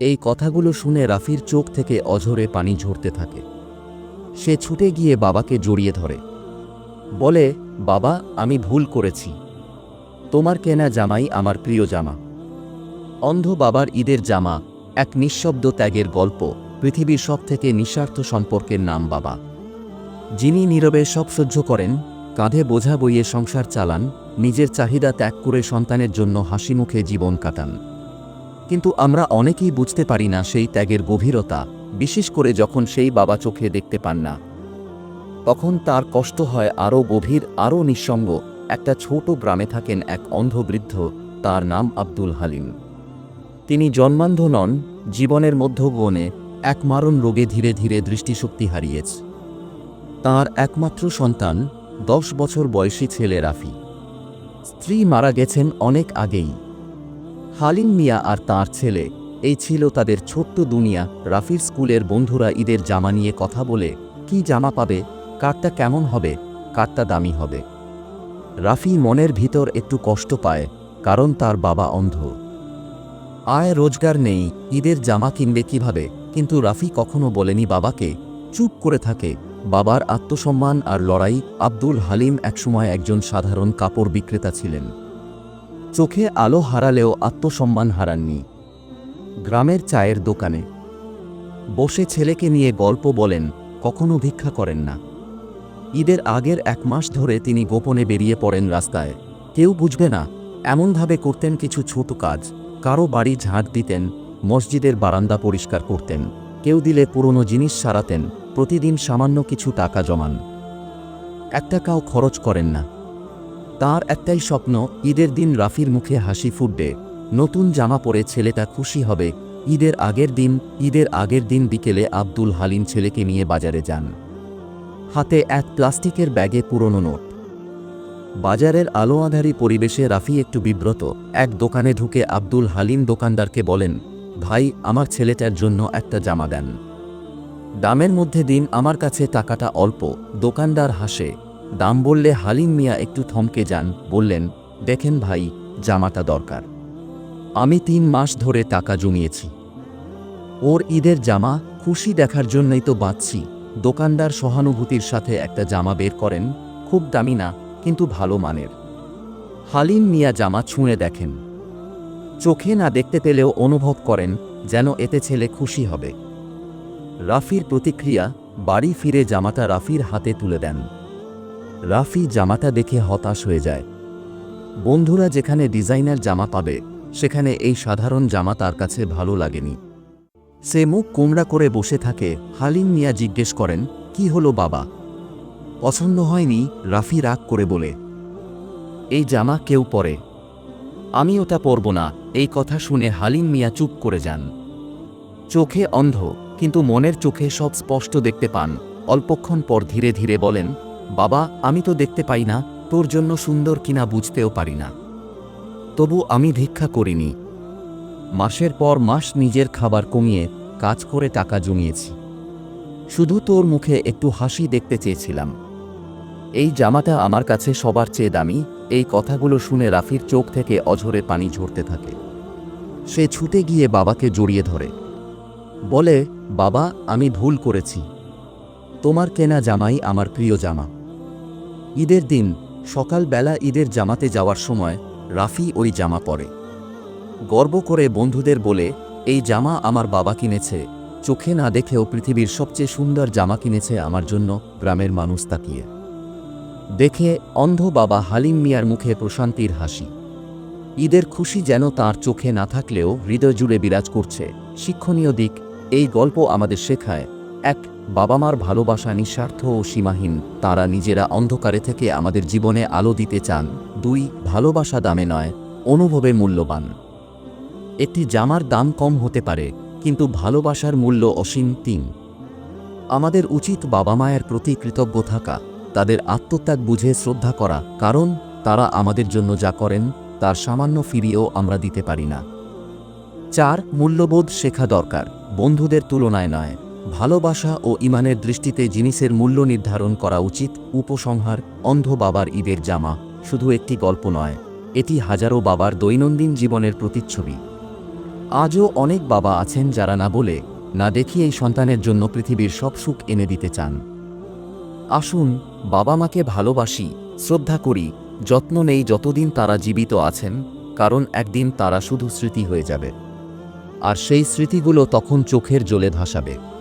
এই কথাগুলো শুনে রাফির চোখ থেকে অঝরে পানি ঝরতে থাকে। সে ছুটে গিয়ে বাবাকে জড়িয়ে ধরে। বলে, বাবা, আমি ভুল করেছি। তোমার কেনা জামাই আমার প্রিয় জামা। অন্ধ বাবার ঈদের জামা, এক নিঃশব্দ ত্যাগের গল্প, পৃথিবীর সব থেকে নিঃস্বার্থ সম্পর্কের নাম বাবা। যিনি নীরবে সব সহ্য করেন, কাঁধে বোঝা বইয়ে সংসার চালান, নিজের চাহিদা ত্যাগ করে সন্তানের জন্য হাসি মুখে জীবন কাটান। কিন্তু আমরা অনেকেই বুঝতে পারি না সেই ত্যাগের গভীরতা, বিশেষ করে যখন সেই বাবা চোখে দেখতে পান না। তখন তার কষ্ট হয় আরও গভীর, আরও নিঃসঙ্গ। একটা ছোট গ্রামে থাকেন এক অন্ধ বৃদ্ধ তার নাম আব্দুল হালিম। তিনি জন্মান্ধ নন, জীবনের মধ্য মধ্যগণে এক মারণ রোগে ধীরে ধীরে দৃষ্টিশক্তি হারিয়েছে। তার একমাত্র সন্তান, দশ বছর বয়সী ছেলে রাফি। স্ত্রী মারা গেছেন অনেক আগেই। হালিম মিয়া আর তার ছেলে, এই ছিল তাদের ছোট্ট দুনিয়া। রাফির স্কুলের বন্ধুরা ঈদের জামা নিয়ে কথা বলে, কি জামা পাবে? কারটা কেমন হবে? কারটা দামি হবে। রাফি মনের ভিতর একটু কষ্ট পায়, কারণ তার বাবা অন্ধ। আয়, রোজগার নেই, ঈদের জামা কিনবে কীভাবে? কিন্তু রাফি কখনো বলেনি বাবাকে। চুপ করে থাকে, বাবার আত্মসম্মান আর লড়াই। আব্দুল হালিম একসময় একজন সাধারণ কাপড় বিক্রেতা ছিলেন। চোখে আলো হারালেও আত্মসম্মান হারাননি। গ্রামের চায়ের দোকানে। বসে ছেলেকে নিয়ে গল্প বলেন, কখনো ভিক্ষা করেন না। ঈদের আগের এক মাস ধরে তিনি গোপনে বেরিয়ে পড়েন রাস্তায়। কেউ বুঝবে না, এমনভাবে করতেন কিছু ছোট কাজ। কারও বাড়ি ঝাঁট দিতেন, মসজিদের বারান্দা পরিষ্কার করতেন। কেউ দিলে পুরনো জিনিস সারাতেন, প্রতিদিন সামান্য কিছু টাকা জমান। এক টাকাও খরচ করেন না। তার একটাই স্বপ্ন, ঈদের দিন রাফির মুখে হাসি ফুটবে। নতুন জামা পরে ছেলেটা খুশি হবে। ঈদের আগের দিন, ঈদের আগের দিন বিকেলে আব্দুল হালিম ছেলেকে নিয়ে বাজারে যান। হাতে এক প্লাস্টিকের ব্যাগে পুরনো নোট। বাজারের আলো আধারি পরিবেশে রাফি একটু বিব্রত। এক দোকানে ঢুকে আব্দুল হালিম দোকানদারকে বলেন, ভাই, আমার ছেলেটার জন্য একটা জামা দেন। দামের মধ্যে দিন, আমার কাছে টাকাটা অল্প। দোকানদার হাসে। দাম বললে হালিম মিয়া একটু থমকে যান, বললেন, দেখেন ভাই, জামাটা দরকার। আমি তিন মাস ধরে টাকা জমিয়েছি। ওর ঈদের জামা খুশি দেখার জন্যই তো বাঁচছি। দোকানদার সহানুভূতির সাথে একটা জামা বের করেন, খুব দামি না, কিন্তু ভালো মানের। হালিম মিয়া জামা ছুঁড়ে দেখেন। চোখে না দেখতে পেলেও অনুভব করেন, যেন এতে ছেলে খুশি হবে। রাফির প্রতিক্রিয়া, বাড়ি ফিরে জামাটা রাফির হাতে তুলে দেন। রাফি জামাটা দেখে হতাশ হয়ে যায়। বন্ধুরা যেখানে ডিজাইনার জামা পাবে, সেখানে এই সাধারণ জামা তার কাছে ভালো লাগেনি। সে মুখ কোমড়া করে বসে থাকে, হালিম মিয়া জিজ্ঞেস করেন, কি হলো বাবা? পছন্দ হয়নি, রাফি রাগ করে বলে। এই জামা কেউ পরে। আমি ওটা পরব না, এই কথা শুনে হালিম মিয়া চুপ করে যান। চোখে অন্ধ, কিন্তু মনের চোখে সব স্পষ্ট দেখতে পান। অল্পক্ষণ পর ধীরে ধীরে বলেন বাবা, আমি তো দেখতে পাই না, তোর জন্য সুন্দর কিনা বুঝতেও পারি না। তবু আমি ভিক্ষা করিনি। মাসের পর মাস নিজের খাবার কমিয়ে কাজ করে টাকা জমিয়েছি। শুধু তোর মুখে একটু হাসি দেখতে চেয়েছিলাম। এই জামাটা আমার কাছে সবার চেয়ে দামি, এই কথাগুলো শুনে রাফির চোখ থেকে অঝরে পানি ঝরতে থাকে। সে ছুটে গিয়ে বাবাকে জড়িয়ে ধরে। বলে, বাবা, আমি ভুল করেছি। তোমার কেনা জামাই আমার প্রিয় জামা। ঈদের দিন, সকালবেলা ঈদের জামাতে যাওয়ার সময় রাফি ওই জামা পরে। গর্ব করে বন্ধুদের বলে, এই জামা আমার বাবা কিনেছে। চোখে না দেখেও পৃথিবীর সবচেয়ে সুন্দর জামা কিনেছে আমার জন্য গ্রামের মানুষ তাকিয়ে। দেখে অন্ধ বাবা হালিম মিয়ার মুখে প্রশান্তির হাসি। ঈদের খুশি যেন তার চোখে না থাকলেও হৃদয় জুড়ে বিরাজ করছে। শিক্ষণীয় দিক, এই গল্প আমাদের শেখায় এক বাবা মার ভালোবাসা নিঃস্বার্থ ও সীমাহীন। তারা নিজেরা অন্ধকারে থেকে আমাদের জীবনে আলো দিতে চান। দুই, ভালোবাসা দামে নয়, অনুভবে মূল্যবান। একটি জামার দাম কম হতে পারে, কিন্তু ভালোবাসার মূল্য অসীম। তিন, আমাদের উচিত বাবা মায়ের প্রতি কৃতজ্ঞ থাকা, তাদের আত্মত্যাগ বুঝে শ্রদ্ধা করা, কারণ তারা আমাদের জন্য যা করেন, তার সামান্য ফিরিয়েও আমরা দিতে পারি না। চার, মূল্যবোধ শেখা দরকার, বন্ধুদের তুলনায় নয়। ভালোবাসা ও ইমানের দৃষ্টিতে জিনিসের মূল্য নির্ধারণ করা উচিত, উপসংহার, অন্ধ বাবার ঈদের জামা, শুধু একটি গল্প নয়, এটি হাজারো বাবার দৈনন্দিন জীবনের প্রতিচ্ছবি। আজও অনেক বাবা আছেন যারা না বলে, না দেখিয়েই সন্তানের জন্য পৃথিবীর সব সুখ এনে দিতে চান। আসুন, বাবা মাকে ভালোবাসি, শ্রদ্ধা করি, যত্ন নেই যতদিন তারা জীবিত আছেন, কারণ একদিন তারা শুধু স্মৃতি হয়ে যাবে। আর সেই স্মৃতিগুলো তখন চোখের জলে ভাসাবে।